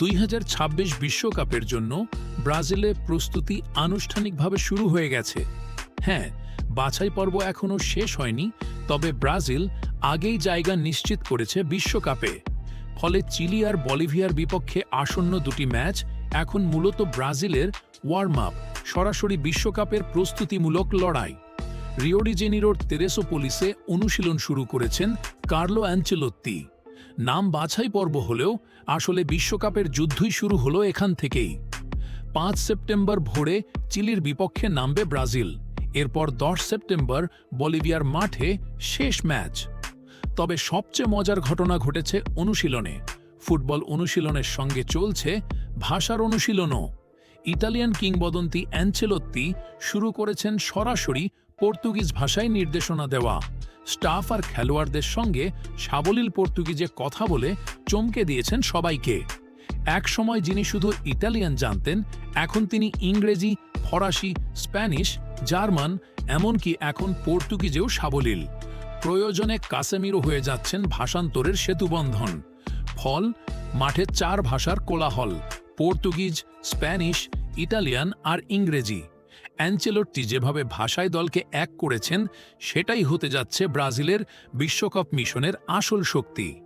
দুই বিশ্বকাপের জন্য ব্রাজিলে প্রস্তুতি আনুষ্ঠানিকভাবে শুরু হয়ে গেছে। হ্যাঁ বাছাই পর্ব এখনও শেষ হয়নি, তবে ব্রাজিল আগেই জায়গা নিশ্চিত করেছে বিশ্বকাপে। ফলে চিলি আর বলিভিয়ার বিপক্ষে আসন্ন দুটি ম্যাচ এখন মূলত ব্রাজিলের ওয়ার্ম আপ সরাসরি বিশ্বকাপের প্রস্তুতিমূলক লড়াই। রিওডি জেনিরোর তেরেসোপোলিসে অনুশীলন শুরু করেছেন কার্লো অ্যাঞ্চেলোত্তি। নাম বাছাই পর্ব হলেও আসলে বিশ্বকাপের যুদ্ধই শুরু হলো এখান থেকেই। পাঁচ সেপ্টেম্বর ভোরে চিলির বিপক্ষে নামবে ব্রাজিল। এরপর দশ সেপ্টেম্বর বলিভিয়ার মাঠে শেষ ম্যাচ। তবে সবচেয়ে মজার ঘটনা ঘটেছে অনুশীলনে। ফুটবল অনুশীলনের সঙ্গে চলছে ভাষার অনুশীলনও। ইতালিয়ান কিংবদন্তি অ্যাঞ্চেলোত্তি শুরু করেছেন সরাসরি পর্তুগিজ ভাষায় নির্দেশনা দেওয়া। স্টাফ আর খেলোয়াড়দের সঙ্গে সাবলীল পর্তুগিজে কথা বলে চমকে দিয়েছেন সবাইকে। এক সময় যিনি শুধু ইতালিয়ান জানতেন, এখন তিনি ইংরেজি, ফরাসি, স্প্যানিশ, জার্মান, এমনকি এখন পর্তুগিজেও সাবলীল। প্রয়োজনে কাসেমিরও হয়ে যাচ্ছেন ভাষান্তরের সেতুবন্ধন। ফল, মাঠে চার ভাষার কোলাহল, পর্তুগিজ, স্প্যানিশ ইটালিয়ান আর ইংরেজি। অ্যাঞ্চেলোট্টি যেভাবে ভাষায় দলকে এক করেছেন সেটাই হতে যাচ্ছে ব্রাজিলের বিশ্বকাপ মিশনের আসল শক্তি।